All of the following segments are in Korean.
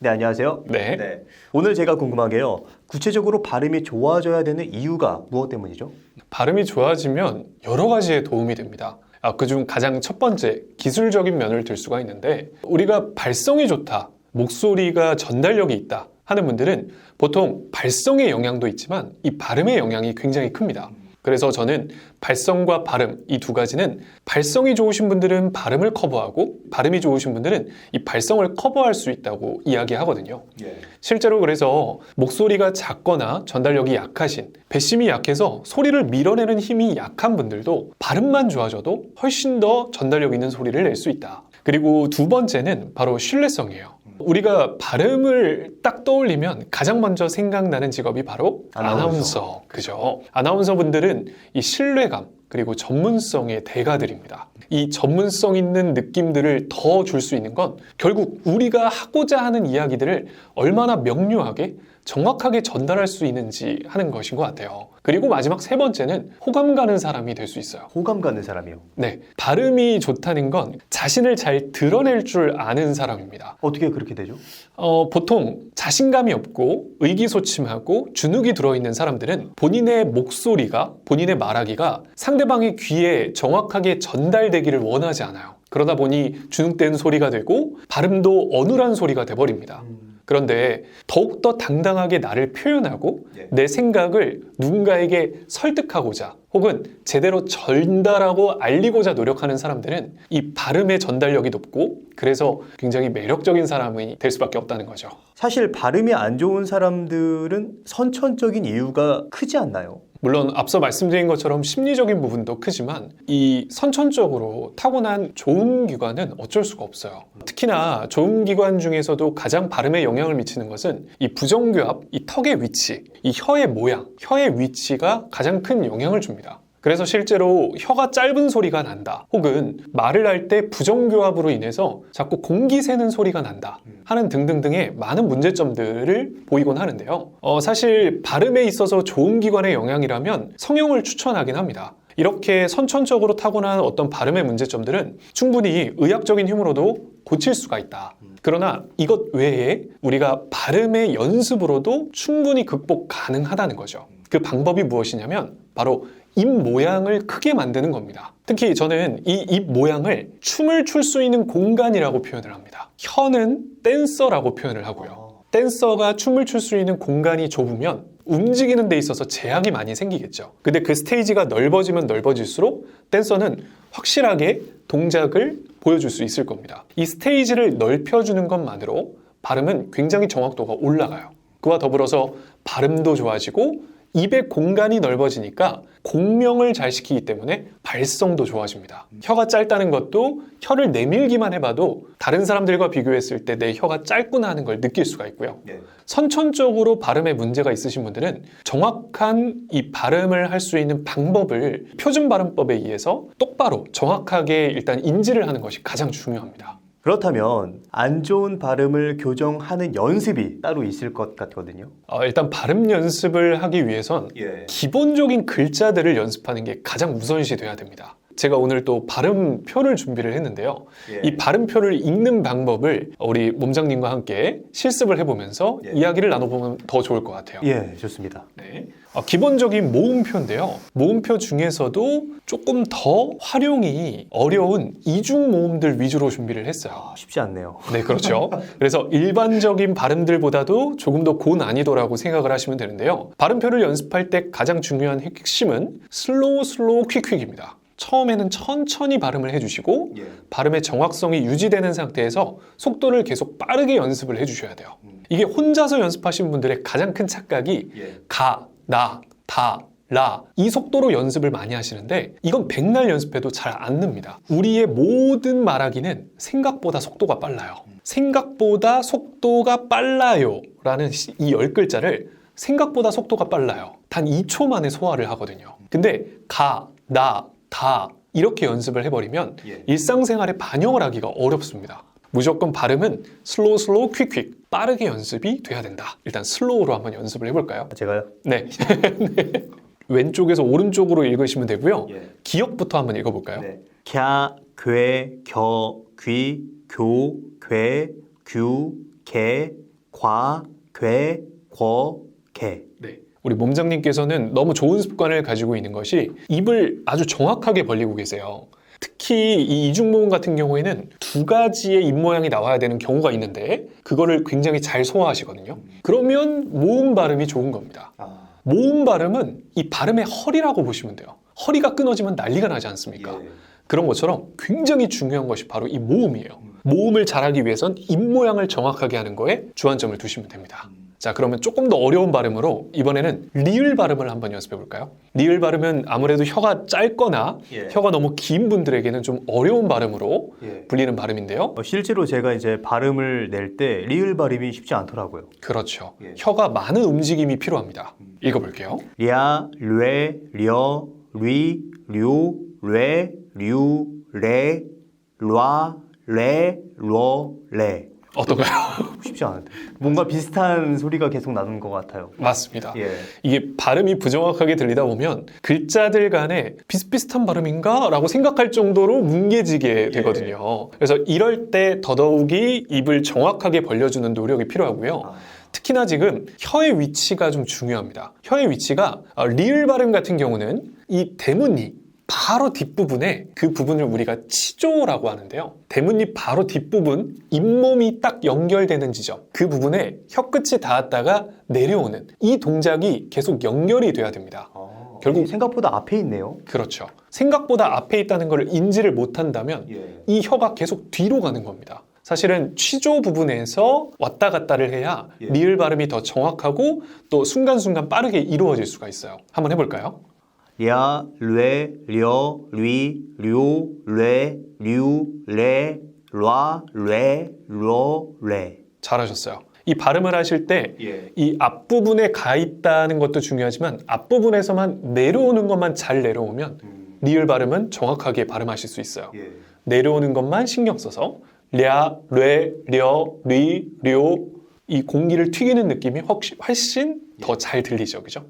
네, 안녕하세요. 네. 오늘 제가 궁금한 게요. 구체적으로 발음이 좋아져야 되는 이유가 무엇 때문이죠? 발음이 좋아지면 여러 가지에 도움이 됩니다. 아, 그중 가장 첫 번째 기술적인 면을 들 수가 있는데 우리가 발성이 좋다, 목소리가 전달력이 있다 하는 분들은 보통 발성의 영향도 있지만 이 발음의 영향이 굉장히 큽니다. 그래서 저는 발성과 발음 이 두 가지는 발성이 좋으신 분들은 발음을 커버하고 발음이 좋으신 분들은 이 발성을 커버할 수 있다고 이야기하거든요. 실제로 그래서 목소리가 작거나 전달력이 약하신 배심이 약해서 소리를 밀어내는 힘이 약한 분들도 발음만 좋아져도 훨씬 더 전달력 있는 소리를 낼 수 있다. 그리고 두 번째는 바로 신뢰성이에요. 우리가 발음을 딱 떠올리면 가장 먼저 생각나는 직업이 바로 아나운서. 아나운서. 그죠? 아나운서 분들은 이 신뢰감 그리고 전문성의 대가들입니다. 이 전문성 있는 느낌들을 더 줄 수 있는 건 결국 우리가 하고자 하는 이야기들을 얼마나 명료하게 정확하게 전달할 수 있는지 하는 것인 것 같아요. 그리고 마지막 세 번째는 호감 가는 사람이 될 수 있어요. 호감 가는 사람이요. 네. 발음이 좋다는 건 자신을 잘 드러낼 줄 아는 사람입니다. 어떻게 그렇게 되죠? 어, 보통 자신감이 없고 의기소침하고 주눅이 들어있는 사람들은 본인의 목소리가 본인의 말하기가 상대방의 귀에 정확하게 전달되기를 원하지 않아요. 그러다 보니 주눅된 소리가 되고 발음도 어눌한 소리가 돼버립니다. 그런데 더욱더 당당하게 나를 표현하고 예. 내 생각을 누군가에게 설득하고자 혹은 제대로 전달하고 알리고자 노력하는 사람들은 이 발음의 전달력이 높고 그래서 굉장히 매력적인 사람이 될 수밖에 없다는 거죠. 사실 발음이 안 좋은 사람들은 선천적인 이유가 크지 않나요? 물론 앞서 말씀드린 것처럼 심리적인 부분도 크지만 이 선천적으로 타고난 좋은 기관은 어쩔 수가 없어요. 특히나 좋은 기관 중에서도 가장 발음에 영향을 미치는 것은 이 부정교합, 이 턱의 위치, 이 혀의 모양, 혀의 위치가 가장 큰 영향을 줍니다. 그래서 실제로 혀가 짧은 소리가 난다. 혹은 말을 할 때 부정교합으로 인해서 자꾸 공기 새는 소리가 난다. 하는 등등등의 많은 문제점들을 보이곤 하는데요. 어, 사실 발음에 있어서 좋은 기관의 영향이라면 성형을 추천하긴 합니다. 이렇게 선천적으로 타고난 어떤 발음의 문제점들은 충분히 의학적인 힘으로도 고칠 수가 있다. 그러나 이것 외에 우리가 발음의 연습으로도 충분히 극복 가능하다는 거죠. 그 방법이 무엇이냐면 바로 입 모양을 크게 만드는 겁니다. 특히 저는 이 입 모양을 춤을 출 수 있는 공간이라고 표현을 합니다. 혀는 댄서라고 표현을 하고요. 댄서가 춤을 출 수 있는 공간이 좁으면 움직이는 데 있어서 제약이 많이 생기겠죠. 근데 그 스테이지가 넓어지면 넓어질수록 댄서는 확실하게 동작을 보여줄 수 있을 겁니다. 이 스테이지를 넓혀주는 것만으로 발음은 굉장히 정확도가 올라가요. 그와 더불어서 발음도 좋아지고 입의 공간이 넓어지니까 공명을 잘 시키기 때문에 발성도 좋아집니다. 혀가 짧다는 것도 혀를 내밀기만 해봐도 다른 사람들과 비교했을 때 내 혀가 짧구나 하는 걸 느낄 수가 있고요. 네. 선천적으로 발음에 문제가 있으신 분들은 정확한 이 발음을 할 수 있는 방법을 표준 발음법에 의해서 똑바로 정확하게 일단 인지를 하는 것이 가장 중요합니다. 그렇다면 안 좋은 발음을 교정하는 연습이 따로 있을 것 같거든요. 어, 일단 발음 연습을 하기 위해선 예. 기본적인 글자들을 연습하는 게 가장 우선시 돼야 됩니다. 제가 오늘 또 발음표를 준비를 했는데요. 예. 이 발음표를 읽는 방법을 우리 몸장님과 함께 실습을 해보면서 예. 이야기를 나눠보면 더 좋을 것 같아요. 예, 좋습니다. 네. 어, 기본적인 모음표인데요. 모음표 중에서도 조금 더 활용이 어려운 이중 모음들 위주로 준비를 했어요. 아, 쉽지 않네요. 네, 그렇죠. 그래서 일반적인 발음들보다도 조금 더 고난이도라고 생각을 하시면 되는데요. 발음표를 연습할 때 가장 중요한 핵심은 슬로우 슬로우 퀵퀵입니다. 처음에는 천천히 발음을 해주시고 예. 발음의 정확성이 유지되는 상태에서 속도를 계속 빠르게 연습을 해주셔야 돼요. 이게 혼자서 연습하신 분들의 가장 큰 착각이 예. 가, 나, 다, 라. 이 속도로 연습을 많이 하시는데 이건 백날 연습해도 잘안 납니다. 우리의 모든 말하기는 생각보다 속도가 빨라요. 생각보다 속도가 빨라요. 라는 이 열 글자를 생각보다 속도가 빨라요. 단 2초 만에 소화를 하거든요. 근데 가, 나, 다 이렇게 연습을 해버리면 예. 일상생활에 반영을 하기가 어렵습니다. 무조건 발음은 슬로우 슬로우 퀵퀵 빠르게 연습이 돼야 된다. 일단 슬로우로 한번 연습을 해볼까요? 제가요? 네. 네. 왼쪽에서 오른쪽으로 읽으시면 되고요. 예. 기억부터 한번 읽어볼까요? 네. 갸, 괴, 겨, 귀, 교, 괴, 규, 개, 과, 괴, 궈, 개. 네. 우리 몸장님께서는 너무 좋은 습관을 가지고 있는 것이 입을 아주 정확하게 벌리고 계세요. 특히 이 이중모음 같은 경우에는 두 가지의 입 모양이 나와야 되는 경우가 있는데 그거를 굉장히 잘 소화하시거든요. 그러면 모음 발음이 좋은 겁니다. 아, 모음 발음은 이 발음의 허리라고 보시면 돼요. 허리가 끊어지면 난리가 나지 않습니까? 그런 것처럼 굉장히 중요한 것이 바로 이 모음이에요. 모음을 잘하기 위해선 입 모양을 정확하게 하는 거에 주안점을 두시면 됩니다. 자, 그러면 조금 더 어려운 발음으로 이번에는 리을 발음을 한번 연습해 볼까요? 리을 발음은 아무래도 혀가 짧거나 예. 혀가 너무 긴 분들에게는 좀 어려운 발음으로 예. 불리는 발음인데요. 어, 실제로 제가 이제 발음을 낼 때 리을 발음이 쉽지 않더라고요. 그렇죠. 예. 혀가 많은 움직임이 필요합니다. 읽어볼게요. 랴, 뢰, 려, 리, 류, 뢰, 류, 레, 라, 레, 러, 레. 어떤가요? 쉽지 않은데. 뭔가 비슷한 소리가 계속 나는 것 같아요. 맞습니다. 예. 이게 발음이 부정확하게 들리다 보면 글자들 간에 비슷비슷한 발음인가? 라고 생각할 정도로 뭉개지게 되거든요. 그래서 이럴 때 더더욱이 입을 정확하게 벌려주는 노력이 필요하고요. 아, 특히나 지금 혀의 위치가 좀 중요합니다. 혀의 위치가 어, 리을 발음 같은 경우는 이 대문이 바로 뒷부분에 그 부분을 우리가 치조라고 하는데요. 대문잎 바로 뒷부분, 잇몸이 딱 연결되는 지점, 그 부분에 혀끝이 닿았다가 내려오는 이 동작이 계속 연결이 돼야 됩니다. 아, 결국- 생각보다 앞에 있네요. 그렇죠. 생각보다 앞에 있다는 것을 인지를 못한다면 예. 이 혀가 계속 뒤로 가는 겁니다. 사실은 취조 부분에서 왔다 갔다를 해야 예. 리을 발음이 더 정확하고 또 순간순간 빠르게 이루어질 수가 있어요. 한번 해볼까요? 랴, 뢰, 려, 리, 류, 뢰, 류, 레, 라, 레, 러, 레. 잘하셨어요. 이 발음을 하실 때 예. 이 앞부분에 가 있다는 것도 중요하지만 앞부분에서만 내려오는 것만 잘 내려오면 리을 발음은 정확하게 발음하실 수 있어요. 예. 내려오는 것만 신경 써서 랴, 뢰, 려, 리, 료 이 공기를 튀기는 느낌이 훨씬, 훨씬 더잘 들리죠. 그죠?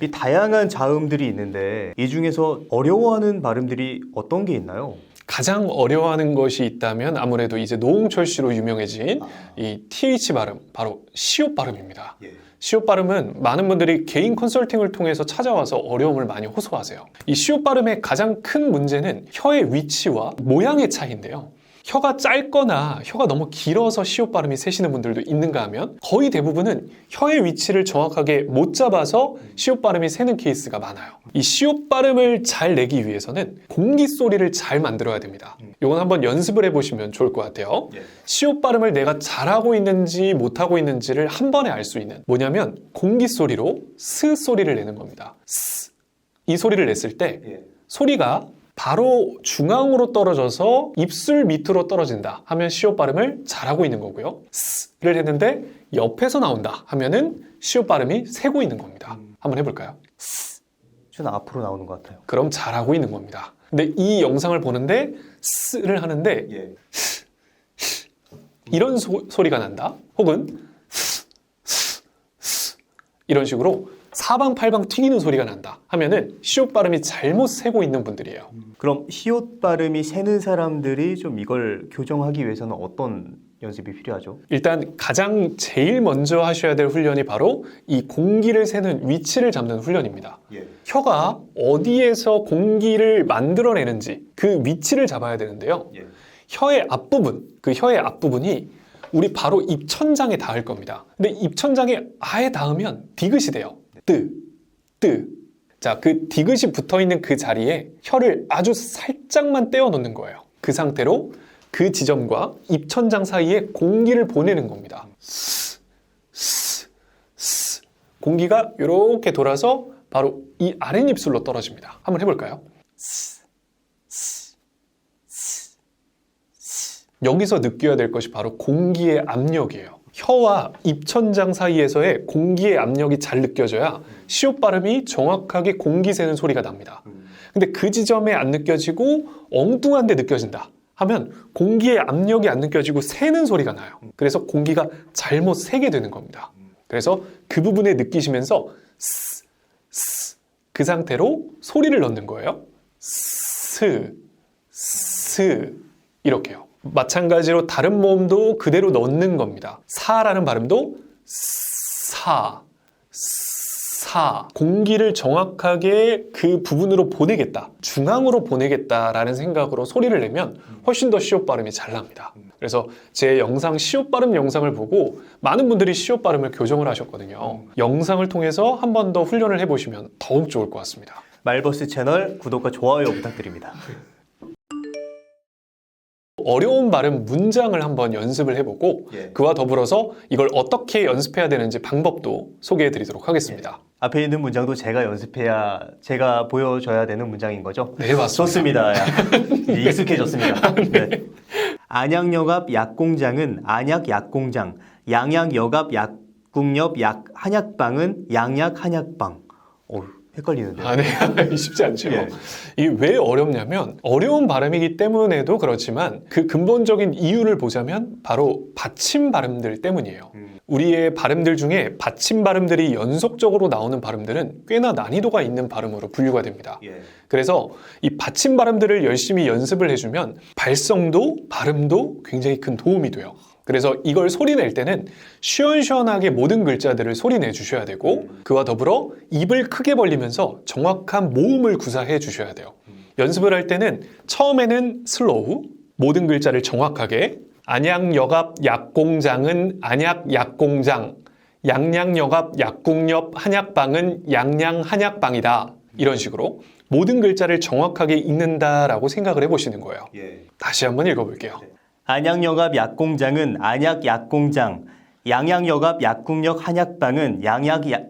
이 다양한 자음들이 있는데 이 중에서 어려워하는 발음들이 어떤 게 있나요? 가장 어려워하는 것이 있다면 아무래도 이제 노홍철 씨로 유명해진 이 TH 발음, 바로 시옷 발음입니다. 예. 시옷 발음은 많은 분들이 개인 컨설팅을 통해서 찾아와서 어려움을 많이 호소하세요. 이 시옷 발음의 가장 큰 문제는 혀의 위치와 모양의 차이인데요. 혀가 짧거나 혀가 너무 길어서 시옷 발음이 세시는 분들도 있는가 하면 거의 대부분은 혀의 위치를 정확하게 못 잡아서 시옷 발음이 새는 케이스가 많아요. 이 시옷 발음을 잘 내기 위해서는 공기 소리를 잘 만들어야 됩니다. 이건 한번 연습을 해보시면 좋을 것 같아요. 예. 시옷 발음을 내가 잘하고 있는지 못하고 있는지를 한 번에 알 수 있는 뭐냐면 공기 소리로 스 소리를 내는 겁니다. 스. 이 소리를 냈을 때 예. 소리가 바로 중앙으로 떨어져서 입술 밑으로 떨어진다 하면 시옷 발음을 잘하고 있는 거고요. 스를 했는데 옆에서 나온다 하면은 시옷 발음이 새고 있는 겁니다. 한번 해볼까요? 저는 앞으로 나오는 것 같아요. 그럼 잘하고 있는 겁니다. 근데 이 영상을 보는데 스를 하는데 예. 이런 소, 소리가 난다. 혹은 이런 식으로 사방팔방 튀기는 소리가 난다 하면은 시옷 발음이 잘못 세고 있는 분들이에요. 그럼 시옷 발음이 새는 사람들이 좀 이걸 교정하기 위해서는 어떤 연습이 필요하죠? 일단 가장 제일 먼저 하셔야 될 훈련이 바로 이 공기를 세는 위치를 잡는 훈련입니다. 예. 혀가 어디에서 공기를 만들어내는지 그 위치를 잡아야 되는데요. 예. 혀의 앞부분, 그 혀의 앞부분이 우리 바로 입천장에 닿을 겁니다. 근데 입천장에 아예 닿으면 디귿이 돼요. 뜨, 뜨. 자, 그 디귿이 붙어 있는 그 자리에 혀를 아주 살짝만 떼어 놓는 거예요. 그 상태로 그 지점과 입천장 사이에 공기를 보내는 겁니다. 스, 스, 스. 공기가 이렇게 돌아서 바로 이 아랫입술로 떨어집니다. 한번 해볼까요? 여기서 느껴야 될 것이 바로 공기의 압력이에요. 혀와 입천장 사이에서의 공기의 압력이 잘 느껴져야 시옷 발음이 정확하게 공기 새는 소리가 납니다. 근데 그 지점에 안 느껴지고 엉뚱한데 느껴진다 하면 공기의 압력이 안 느껴지고 새는 소리가 나요. 그래서 공기가 잘못 새게 되는 겁니다. 그래서 그 부분에 느끼시면서 스, 스, 그 상태로 소리를 넣는 거예요. 스, 스 이렇게요. 마찬가지로 다른 모음도 그대로 넣는 겁니다. 사라는 발음도 사, 사. 공기를 정확하게 그 부분으로 보내겠다. 중앙으로 보내겠다라는 생각으로 소리를 내면 훨씬 더 시옷 발음이 잘 납니다. 그래서 제 영상 시옷 발음 영상을 보고 많은 분들이 시옷 발음을 교정을 하셨거든요. 영상을 통해서 한 번 더 훈련을 해보시면 더욱 좋을 것 같습니다. 말버스 채널 구독과 좋아요 부탁드립니다. 어려운 발음 문장을 한번 연습을 해보고 예. 그와 더불어서 이걸 어떻게 연습해야 되는지 방법도 소개해 드리도록 하겠습니다. 앞에 있는 문장도 제가 연습해야 제가 보여줘야 되는 문장인 거죠? 네, 맞습니다. 좋습니다. 익숙해졌습니다. 네. 안양역 앞 약공장은 안약 약공장, 양양역 앞 약국역 약 한약방은 양약 한약방. 오, 헷갈리는데요. 아, 네. 쉽지 않죠. 예. 이게 왜 어렵냐면 어려운 발음이기 때문에도 그렇지만 그 근본적인 이유를 보자면 바로 받침 발음들 때문이에요. 음. 우리의 발음들 중에 받침 발음들이 연속적으로 나오는 발음들은 꽤나 난이도가 있는 발음으로 분류가 됩니다. 예. 그래서 이 받침 발음들을 열심히 연습을 해주면 발성도 발음도 굉장히 큰 도움이 돼요. 그래서 이걸 소리 낼 때는 시원시원하게 모든 글자들을 소리 내 주셔야 되고 그와 더불어 입을 크게 벌리면서 정확한 모음을 구사해 주셔야 돼요. 연습을 할 때는 처음에는 슬로우 모든 글자를 정확하게 안양역 앞 약공장은 안약 약공장 양양역 앞 약국역 한약방은 양양 한약방이다 이런 식으로 모든 글자를 정확하게 읽는다라고 생각을 해보시는 거예요. 예. 다시 한번 읽어볼게요. 안양역 앞 약공장은 안약 약공장, 양양역 앞 약국역 한약방은 양약 야,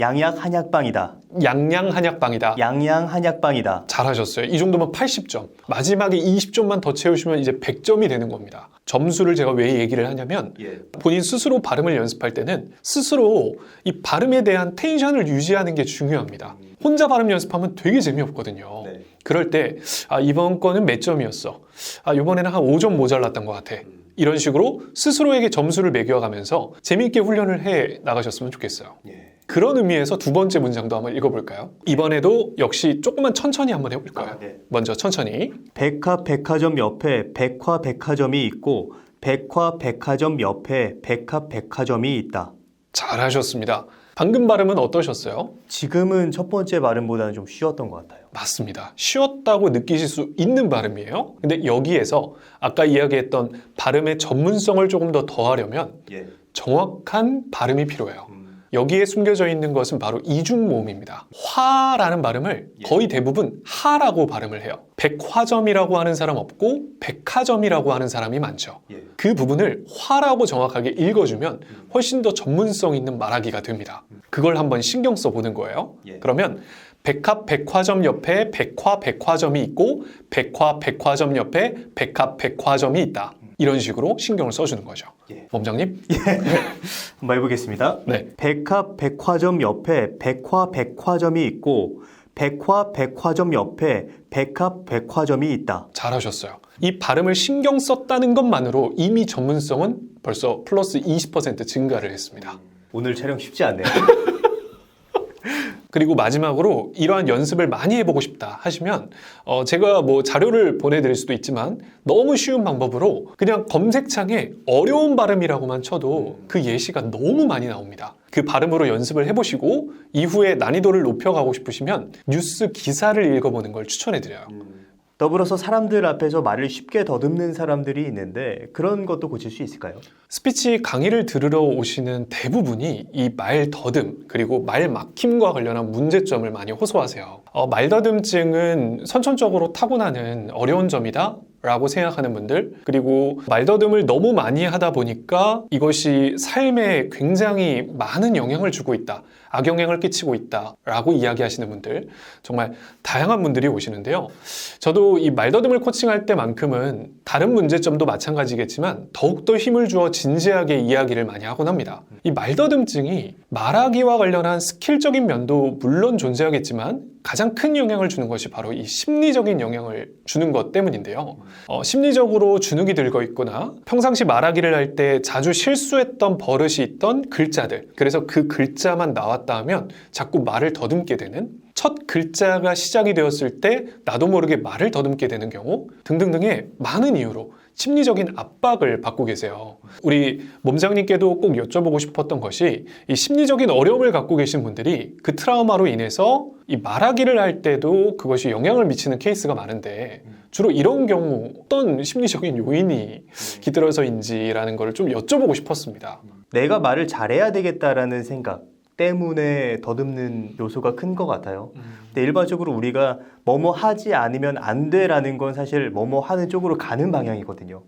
양약 한약방이다. 양양 한약방이다. 양양 한약방이다. 잘하셨어요. 이 정도면 80점. 마지막에 20점만 더 채우시면 이제 100점이 되는 겁니다. 점수를 제가 왜 얘기를 하냐면 예. 본인 스스로 발음을 연습할 때는 스스로 이 발음에 대한 텐션을 유지하는 게 중요합니다. 혼자 발음 연습하면 되게 재미없거든요. 네. 그럴 때, 아, 이번 거는 몇 점이었어? 아, 이번에는 한 5점 모자랐던 것 같아. 이런 식으로 스스로에게 점수를 매겨가면서 재미있게 훈련을 해 나가셨으면 좋겠어요. 예. 그런 의미에서 두 번째 문장도 한번 읽어볼까요? 이번에도 역시 조금만 천천히 한번 해볼까요? 아, 네. 먼저 천천히. 백화 백화점 옆에 백화 백화점이 있고 백화 백화점 옆에 백화 백화점이 있다. 잘하셨습니다. 방금 발음은 어떠셨어요? 지금은 첫 번째 발음보다는 좀 쉬웠던 것 같아요. 맞습니다. 쉬웠다고 느끼실 수 있는 발음이에요. 근데 여기에서 아까 이야기했던 발음의 전문성을 조금 더 더하려면 예. 정확한 발음이 필요해요. 여기에 숨겨져 있는 것은 바로 이중 모음입니다. 화라는 발음을 예. 거의 대부분 하라고 발음을 해요. 백화점이라고 하는 사람 없고 백화점이라고 하는 사람이 많죠. 예. 그 부분을 화라고 정확하게 읽어주면 훨씬 더 전문성 있는 말하기가 됩니다. 그걸 한번 신경 써 보는 거예요. 예. 그러면 백합 백화점 옆에 백화 백화점이 있고 백화 백화점 옆에 백합 백화점이 있다. 이런 식으로 신경을 써주는 거죠. 예. 범장님? 한번 해보겠습니다. 네. 백화 백화점 옆에 백화 백화점이 있고 백화 백화점 옆에 백화 백화점이 있다. 잘하셨어요. 이 발음을 신경 썼다는 것만으로 이미 전문성은 벌써 플러스 20% 증가를 했습니다. 오늘 촬영 쉽지 않네요. 그리고 마지막으로 이러한 연습을 많이 해보고 싶다 하시면 어, 제가 뭐 자료를 보내드릴 수도 있지만 너무 쉬운 방법으로 그냥 검색창에 어려운 발음이라고만 쳐도 그 예시가 너무 많이 나옵니다. 그 발음으로 연습을 해보시고 이후에 난이도를 높여가고 싶으시면 뉴스 기사를 읽어보는 걸 추천해드려요. 더불어서 사람들 앞에서 말을 쉽게 더듬는 사람들이 있는데 그런 것도 고칠 수 있을까요? 스피치 강의를 들으러 오시는 대부분이 이 말 더듬 그리고 말 막힘과 관련한 문제점을 많이 호소하세요. 어, 말 더듬증은 선천적으로 타고나는 어려운 점이다. 라고 생각하는 분들 그리고 말더듬을 너무 많이 하다 보니까 이것이 삶에 굉장히 많은 영향을 주고 있다 악영향을 끼치고 있다 라고 이야기하시는 분들 정말 다양한 분들이 오시는데요 저도 이 말더듬을 코칭할 때만큼은 다른 문제점도 마찬가지겠지만 더욱더 힘을 주어 진지하게 이야기를 많이 하곤 합니다. 이 말더듬증이 말하기와 관련한 스킬적인 면도 물론 존재하겠지만 가장 큰 영향을 주는 것이 바로 이 심리적인 영향을 주는 것 때문인데요. 어, 심리적으로 주눅이 들고 있거나 평상시 말하기를 할 때 자주 실수했던 버릇이 있던 글자들. 그래서 그 글자만 나 왔다 하면 자꾸 말을 더듬게 되는 첫 글자가 시작이 되었을 때 나도 모르게 말을 더듬게 되는 경우 등등등의 많은 이유로 심리적인 압박을 받고 계세요. 우리 몸장님께도 꼭 여쭤보고 싶었던 것이 이 심리적인 어려움을 갖고 계신 분들이 그 트라우마로 인해서 이 말하기를 할 때도 그것이 영향을 미치는 케이스가 많은데 주로 이런 경우 어떤 심리적인 요인이 깃들어서인지라는 걸좀 여쭤보고 싶었습니다. 내가 말을 잘해야 되겠다라는 생각 때문에 더듬는 요소가 큰 것 같아요. 근데 일반적으로 우리가 뭐뭐 하지 않으면 안 돼라는 건 사실 뭐뭐 하는 쪽으로 가는 방향이거든요.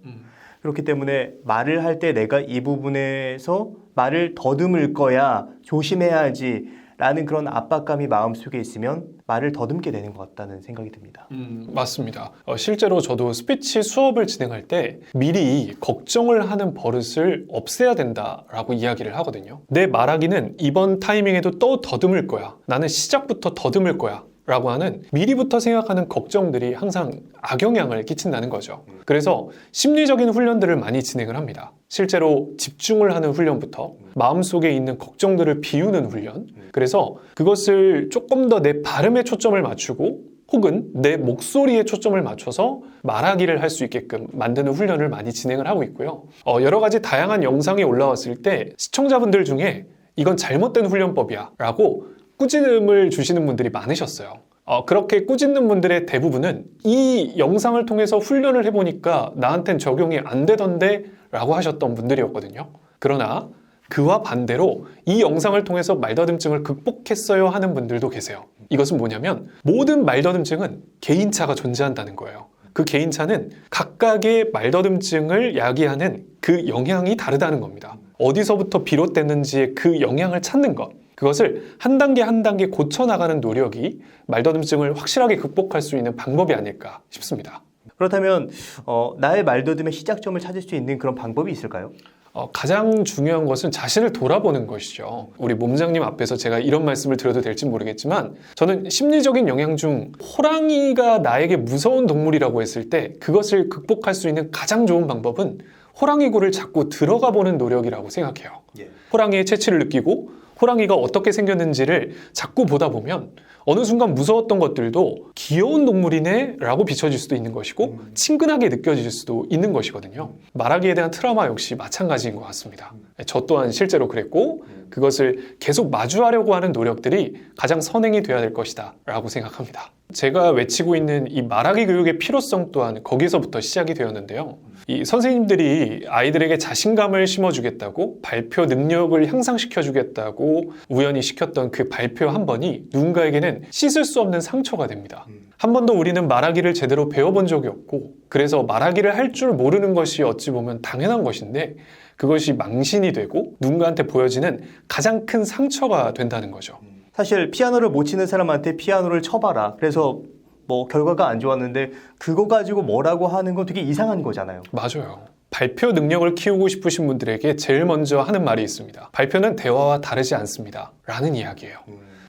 그렇기 때문에 말을 할 때 내가 이 부분에서 말을 더듬을 거야 조심해야지 라는 그런 압박감이 마음속에 있으면 말을 더듬게 되는 것 같다는 생각이 듭니다. 음, 맞습니다. 어, 실제로 저도 스피치 수업을 진행할 때 미리 걱정을 하는 버릇을 없애야 된다라고 이야기를 하거든요. 내 말하기는 이번 타이밍에도 또 더듬을 거야. 나는 시작부터 더듬을 거야. 라고 하는 미리부터 생각하는 걱정들이 항상 악영향을 끼친다는 거죠. 그래서 심리적인 훈련들을 많이 진행을 합니다. 실제로 집중을 하는 훈련부터 마음속에 있는 걱정들을 비우는 훈련. 그래서 그것을 조금 더 내 발음에 초점을 맞추고 혹은 내 목소리에 초점을 맞춰서 말하기를 할 수 있게끔 만드는 훈련을 많이 진행을 하고 있고요. 어, 여러 가지 다양한 영상이 올라왔을 때 시청자분들 중에 이건 잘못된 훈련법이야 라고 꾸짖음을 주시는 분들이 많으셨어요. 어, 그렇게 꾸짖는 분들의 대부분은 이 영상을 통해서 훈련을 해보니까 나한텐 적용이 안 되던데 라고 하셨던 분들이었거든요. 그러나 그와 반대로 이 영상을 통해서 말더듬증을 극복했어요 하는 분들도 계세요. 이것은 뭐냐면 모든 말더듬증은 개인차가 존재한다는 거예요. 그 개인차는 각각의 말더듬증을 야기하는 그 영향이 다르다는 겁니다. 어디서부터 비롯됐는지의 그 영향을 찾는 것. 그것을 한 단계 한 단계 고쳐나가는 노력이 말더듬증을 확실하게 극복할 수 있는 방법이 아닐까 싶습니다. 그렇다면 어, 나의 말더듬의 시작점을 찾을 수 있는 그런 방법이 있을까요? 어, 가장 중요한 것은 자신을 돌아보는 것이죠. 우리 몸장님 앞에서 제가 이런 말씀을 드려도 될지 모르겠지만 저는 심리적인 영향 중 호랑이가 나에게 무서운 동물이라고 했을 때 그것을 극복할 수 있는 가장 좋은 방법은 호랑이 굴을 자꾸 들어가 보는 노력이라고 생각해요. 예. 호랑이의 체취를 느끼고 호랑이가 어떻게 생겼는지를 자꾸 보다 보면 어느 순간 무서웠던 것들도 귀여운 동물이네 라고 비춰질 수도 있는 것이고 친근하게 느껴질 수도 있는 것이거든요. 말하기에 대한 트라우마 역시 마찬가지인 것 같습니다. 저 또한 실제로 그랬고 그것을 계속 마주하려고 하는 노력들이 가장 선행이 돼야 될 것이다 라고 생각합니다. 제가 외치고 있는 이 말하기 교육의 필요성 또한 거기서부터 시작이 되었는데요. 이 선생님들이 아이들에게 자신감을 심어주겠다고 발표 능력을 향상시켜주겠다고 우연히 시켰던 그 발표 한 번이 누군가에게는 씻을 수 없는 상처가 됩니다. 한 번도 우리는 말하기를 제대로 배워본 적이 없고 그래서 말하기를 할 줄 모르는 것이 어찌 보면 당연한 것인데 그것이 망신이 되고 누군가한테 보여지는 가장 큰 상처가 된다는 거죠. 사실 피아노를 못 치는 사람한테 피아노를 쳐봐라. 그래서 뭐 결과가 안 좋았는데 그거 가지고 뭐라고 하는 건 되게 이상한 거잖아요. 맞아요. 발표 능력을 키우고 싶으신 분들에게 제일 먼저 하는 말이 있습니다. 발표는 대화와 다르지 않습니다. 라는 이야기예요.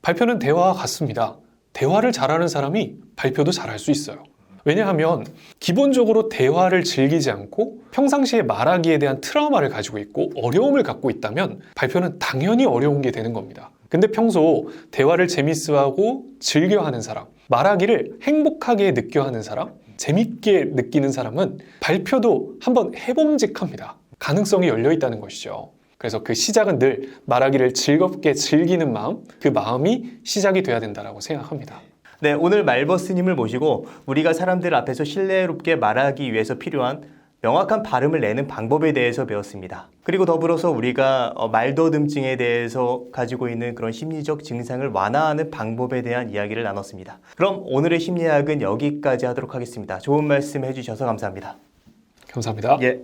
발표는 대화와 같습니다. 대화를 잘하는 사람이 발표도 잘할 수 있어요. 왜냐하면 기본적으로 대화를 즐기지 않고 평상시에 말하기에 대한 트라우마를 가지고 있고 어려움을 갖고 있다면 발표는 당연히 어려운 게 되는 겁니다. 근데 평소 대화를 재미있어하고 즐겨하는 사람, 말하기를 행복하게 느껴하는 사람, 재밌게 느끼는 사람은 발표도 한번 해봄직합니다. 가능성이 열려 있다는 것이죠. 그래서 그 시작은 늘 말하기를 즐겁게 즐기는 마음, 그 마음이 시작이 돼야 된다고 생각합니다. 네, 오늘 말버스님을 모시고 우리가 사람들 앞에서 신뢰롭게 말하기 위해서 필요한 명확한 발음을 내는 방법에 대해서 배웠습니다. 그리고 더불어서 우리가 어, 말더듬증에 대해서 가지고 있는 그런 심리적 증상을 완화하는 방법에 대한 이야기를 나눴습니다. 그럼 오늘의 심리학은 여기까지 하도록 하겠습니다. 좋은 말씀 해주셔서 감사합니다. 감사합니다. 예.